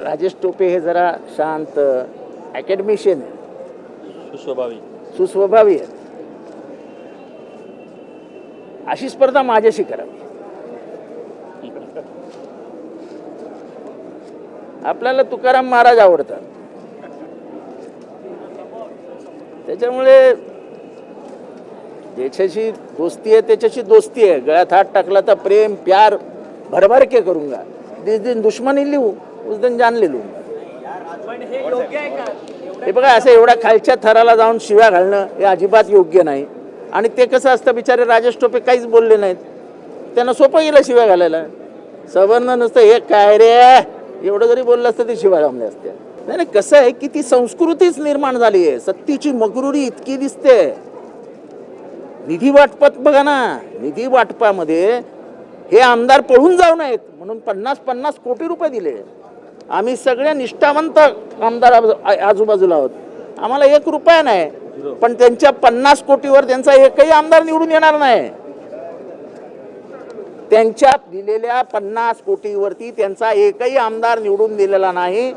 राजेश टोपे हे जरा शांत अकॅडमिशियन. सुस्वभावी. सुस्वभावी आहेत. अशी स्पर्धा माझ्याशी करावी. आपल्याला तुकाराम महाराज आवडतात. त्याच्यामुळे ज्याच्याशी दोस्ती आहे त्याच्याशी दोस्ती आहे. गळ्यात हात टाकला तर प्रेम प्यार भरभर के करूंगा जिस दिन दुश्मनी लिहू उस दिन जान ले हे बघा असं एवढ्या खालच्या थराला जाऊन शिव्या घालणं हे अजिबात योग्य नाही. आणि ते कसं असतं बिचारे राजेश टोपे काहीच बोलले नाहीत. त्यांना सोपं गेलं शिव्या घालायला. सवर्ण नसतं हे काय रे? एवढं जरी बोललं असतं ते शिव्या जमले असते. नाही नाही कसं आहे की ती संस्कृतीच निर्माण झाली आहे. सत्तेची मगरुरी इतकी दिसते. निधी वाटपात बघा ना निधी वाटपामध्ये हे आमदार पळून जाऊ नयेत. म्हणून पन्नास पन्नास कोटी रुपये दिले. आम्ही सगळ्या निष्ठावंत आमदार आजूबाजूला आहोत. आम्हाला एक रुपया नाही पण त्यांच्या पन्नास कोटीवर त्यांचा एकही आमदार निवडून येणार नाही. त्यांच्या दिलेल्या पन्नास कोटीवरती त्यांचा एकही आमदार निवडून दिलेला नाही.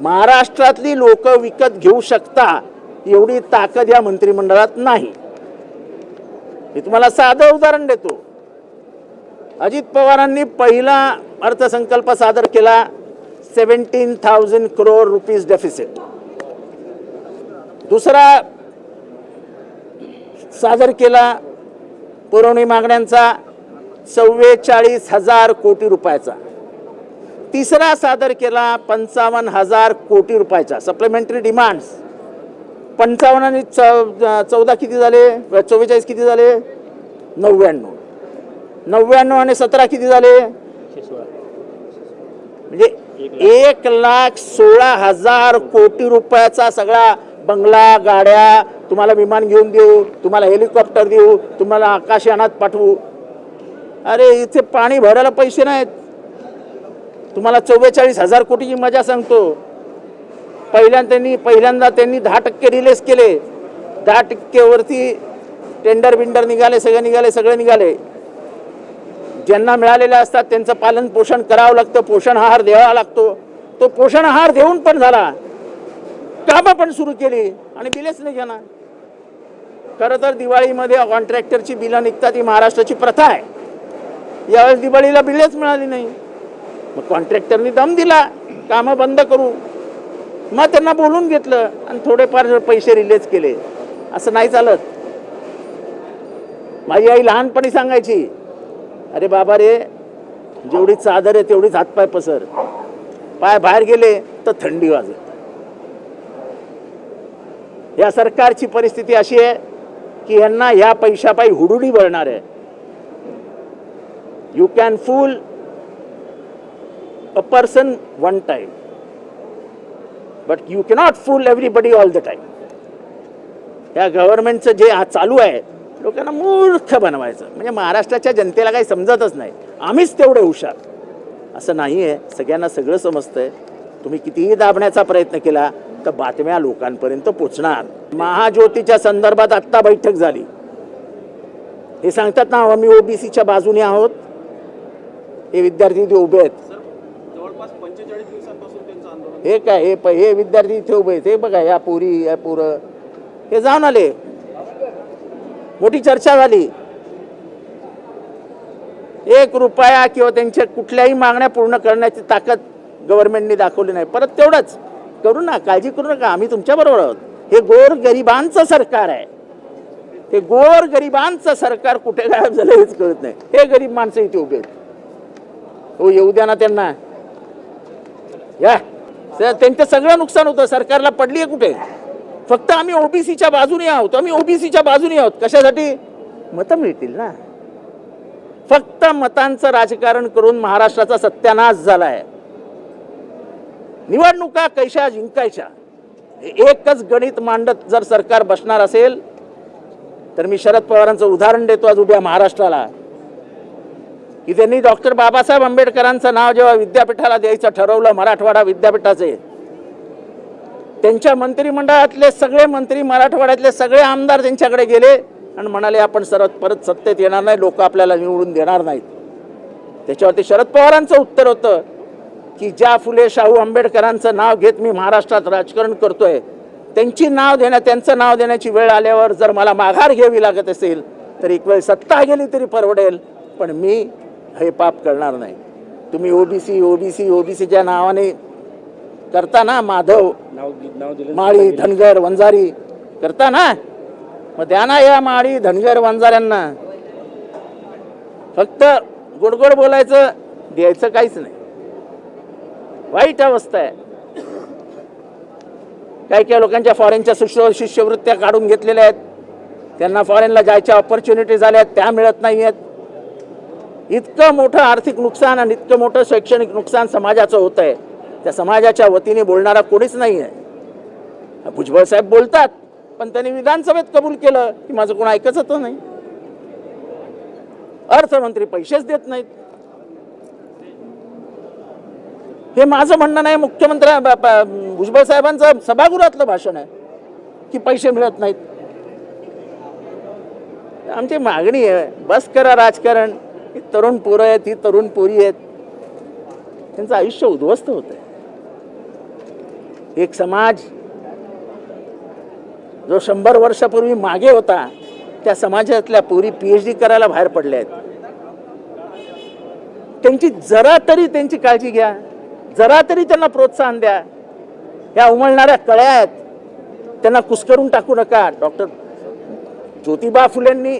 महाराष्ट्रातली लोक विकत घेऊ शकता एवढी ताकद या मंत्रिमंडळात नाही. मी तुम्हाला साधं उदाहरण देतो. अजित पवारांनी पहिला अर्थसंकल्प सादर केला. Seventeen thousand crore rupees deficit दुसरा सादर केला पुरवणी मागण्यांचा चव्वेचाळीस हजार कोटी रुपयाचा. तिसरा सादर केला पंचावन्न हजार कोटी रुपयाचा. सप्लिमेंटरी डिमांड्स पंचावन्न आणि चौ चौदा किती झाले? चव्वेचाळीस किती झाले? नव्याण्णव. नव्याण्णव आणि सतरा किती झाले? म्हणजे एक लाख सोळा हजार कोटी रुपयाचा सगळा बंगला गाड्या तुम्हाला विमान घेऊन देऊ तुम्हाला हेलिकॉप्टर देऊ तुम्हाला आकाशयानात पाठवू. अरे इथे पाणी भरायला पैसे नाहीत. तुम्हाला चव्वेचाळीस हजार कोटीची मजा सांगतो. पहिल्यांदा त्यांनी पहिल्यांदा त्यांनी दहा टक्के रिलेस केले. दहा टक्केवरती टेंडर बिंडर निघाले सगळे निघाले सगळे निघाले. ज्यांना मिळालेले असतात त्यांचं पालन पोषण करावं लागतं. पोषण आहार द्यावा लागतो. तो पोषण आहार देऊन पण झाला. कामं पण सुरू केली. आणि बिलेच नाही घेणार. खरं तर दिवाळीमध्ये कॉन्ट्रॅक्टरची बिलं निघतात ही महाराष्ट्राची प्रथा आहे. यावेळेस दिवाळीला बिलेच मिळाली नाही. मग कॉन्ट्रॅक्टरनी दम दिला. कामं बंद करू. मग त्यांना बोलून घेतलं आणि थोडेफार पैसे रिलीज केले. असं नाही चालत. माझी आई लहानपणी सांगायची अरे बाबा रे जेवढी चादर आहे तेवढीच हातपाय पसर. पाय बाहेर गेले तर थंडी वाजत. या सरकारची परिस्थिती अशी आहे की यांना या पैशापायी हुडुडी बळणार आहे. You can fool a person one time but you cannot fool everybody all the time या गव्हर्नमेंटचं जे हा चालू आहे लोकांना मूर्ख बनवायचं. म्हणजे महाराष्ट्राच्या जनतेला काही समजतच नाही. आम्हीच तेवढे हुशार. असं नाही आहे सगळ्यांना सगळं समजतंय. तुम्ही कितीही दाबण्याचा प्रयत्न केला तर बातम्या लोकांपर्यंत पोचणार. महाज्योतीच्या संदर्भात आत्ता बैठक झाली. हे सांगतात ना आम्ही ओबीसीच्या बाजूने आहोत. हे विद्यार्थी इथे उभे आहेत. जवळपास पंचेचाळीस दिवसांपासून त्यांचं आंदोलन हे काय? हे हे विद्यार्थी इथे उभे आहेत. हे बघा या पोरी या पोरं. हे जाऊन आले. मोठी चर्चा झाली. एक रुपया किंवा त्यांच्या कुठल्याही मागण्या पूर्ण करण्याची ताकद गव्हर्नमेंटने दाखवली नाही. परत तेवढंच. करू ना काळजी करू नका. आम्ही तुमच्या बरोबर आहोत. हे गोर गरिबांचं सरकार आहे. हे गोर गरिबांचं सरकार कुठे गायब झालं हेच कळत नाही. हे गरीब माणसं इथे उभे आहेत. हो येऊ द्या ना त्यांना. या. त्यांचं सगळं नुकसान होतं. सरकारला पडली आहे कुठे? फक्त आम्ही ओबीसीच्या बाजूने आहोत आम्ही ओबीसीच्या बाजूने आहोत. कशासाठी? मतं मिळतील ना. फक्त मतांचं राजकारण करून महाराष्ट्राचा सत्यानाश झालाय. निवडणुका कैशा जिंकायच्या? एकच गणित मांडत जर सरकार बसणार असेल तर मी शरद पवारांचं उदाहरण देतो आज उभ्या महाराष्ट्राला. की त्यांनी डॉक्टर बाबासाहेब आंबेडकरांचं नाव जेव्हा विद्यापीठाला द्यायचं ठरवलं मराठवाडा विद्यापीठाचे त्यांच्या मंत्रिमंडळातले सगळे मंत्री मराठवाड्यातले सगळे आमदार त्यांच्याकडे गेले आणि म्हणाले आपण सरत परत सत्तेत येणार नाही लोक आपल्याला निवडून देणार नाहीत. त्याच्यावरती शरद पवारांचं उत्तर होतं की ज्या फुले शाहू आंबेडकरांचं नाव घेत मी महाराष्ट्रात राजकारण करतोय त्यांची नाव देण्या त्यांचं नाव देण्याची वेळ आल्यावर जर मला माघार घ्यावी लागत असेल तर एक वेळ सत्ता गेली तरी परवडेल पण मी हे पाप करणार नाही. तुम्ही ओबीसी ओबीसी ओबीसीच्या नावाने करताना माधव माळी धनगर वंजारी करताना मग द्या ना या माळी धनगर वंजाऱ्यांना. फक्त गोडगोड बोलायचं द्यायचं काहीच नाही. वाईट अवस्था आहे. काही काही लोकांच्या फॉरेनच्या शिष्य शिष्यवृत्त्या काढून घेतलेल्या आहेत. त्यांना फॉरेनला जायच्या ऑपॉर्च्युनिटी झाल्या आहेत त्या मिळत नाही आहेत इतकं मोठं आर्थिक नुकसान आणि इतकं मोठं शैक्षणिक नुकसान समाजाचं होत आहे त्या समाजाच्या वतीने बोलणारा कोणीच नाही आहे. भुजबळ साहेब बोलतात पण त्यांनी विधानसभेत कबूल केलं की माझं कोण ऐकत होतं नाही. अर्थमंत्री पैसेच देत नाहीत. हे माझं म्हणणं नाही मुख्यमंत्री भुजबळ साहेबांचं सभागृहातलं भाषण आहे की पैसे मिळत नाहीत. आमची मागणी आहे बस करा राजकारण ही तरुण पोरं आहेत ही तरुण पोरी आहेत. त्यांचं आयुष्य उद्ध्वस्त होतं आहे एक समाज जो शंभर वर्षापूर्वी मागे होता त्या समाजातल्या पोरी पी एच डी करायला बाहेर पडल्या आहेत. त्यांची जरा तरी त्यांची काळजी घ्या जरा तरी त्यांना प्रोत्साहन द्या. ह्या उमळणाऱ्या कळ्या आहेत. त्यांना कुस्करून टाकू नका. डॉक्टर ज्योतिबा फुलेंनी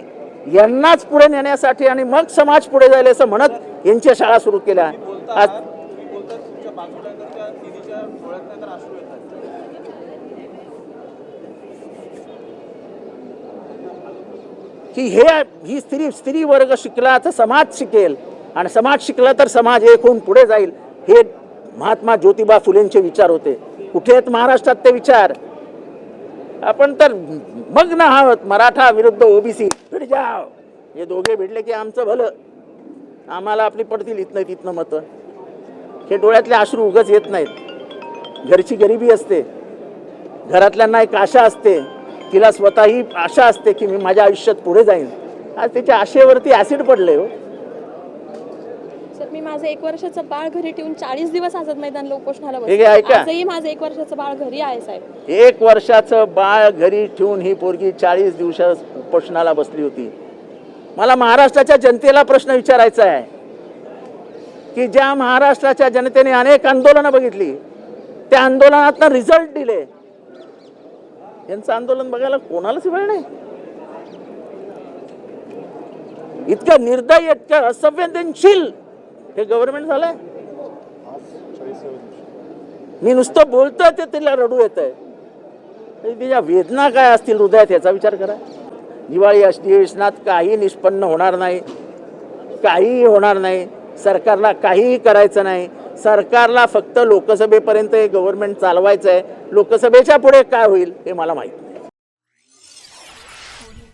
यांनाच पुढे नेण्यासाठी आणि मग समाज पुढे जाईल असं म्हणत यांच्या शाळा सुरू केल्या. आज तुम्ही बोलता तुमच्या बाजूला तर त्या दिदीच्या डोळ्यात नाही तर अश्रू येतात की हे ही स्त्री स्त्री वर्ग शिकला तर समाज शिकेल. आणि समाज शिकला तर समाज एक होऊन पुढे जाईल. हे महात्मा ज्योतिबा फुलेंचे विचार होते. कुठे आहेत महाराष्ट्रात ते विचार? आपण तर मग्न आहोत. मराठा विरुद्ध ओबीसी भिड जाव हे दोघे भिडले की आमचं भलं. आम्हाला आपली पडतील इथनं तिथनं मतं. हे डोळ्यातले अश्रू उगच येत नाहीत. घरची गरिबी असते. घरातल्यांना एक आशा असते. तिला स्वतःही आशा असते की मी माझ्या आयुष्यात पुढे जाईन. आज त्याच्या आशेवरती ॲसिड पडले हो. सर मी माझं एक वर्षाचं बाळ घरी ठेवून चाळीस दिवस आझाद मैदानला उपोषणाला हे ऐका. आजही माझं एक वर्षाचं बाळ घरी आहे साहेब. एक वर्षाचं बाळ घरी ठेवून ही पोरगी चाळीस दिवस उपोषणाला बसली होती. मला महाराष्ट्राच्या जनतेला प्रश्न विचारायचा आहे. की ज्या महाराष्ट्राच्या जनतेने अनेक आंदोलनं बघितली त्या आंदोलनातनं रिझल्ट दिले. यांचं आंदोलन बघायला कोणालाच वेळ नाही. इतकं निर्दय इतकं असंवेदनशील हे गव्हर्नमेंट झालंय. मी नुसतं बोलतोय ते तिला रडू येत आहे तिच्या वेदना काय असतील हृदयात याचा विचार करा. दिवाळी अधिवेशनात काही निष्पन्न होणार नाही. काहीही होणार नाही. सरकारला काहीही करायचं नाही. सरकारला फक्त लोकसभेपर्यंत हे गव्हर्नमेंट चालवायचं आहे लोकसभेच्या पुढे काय होईल हे मला माहीत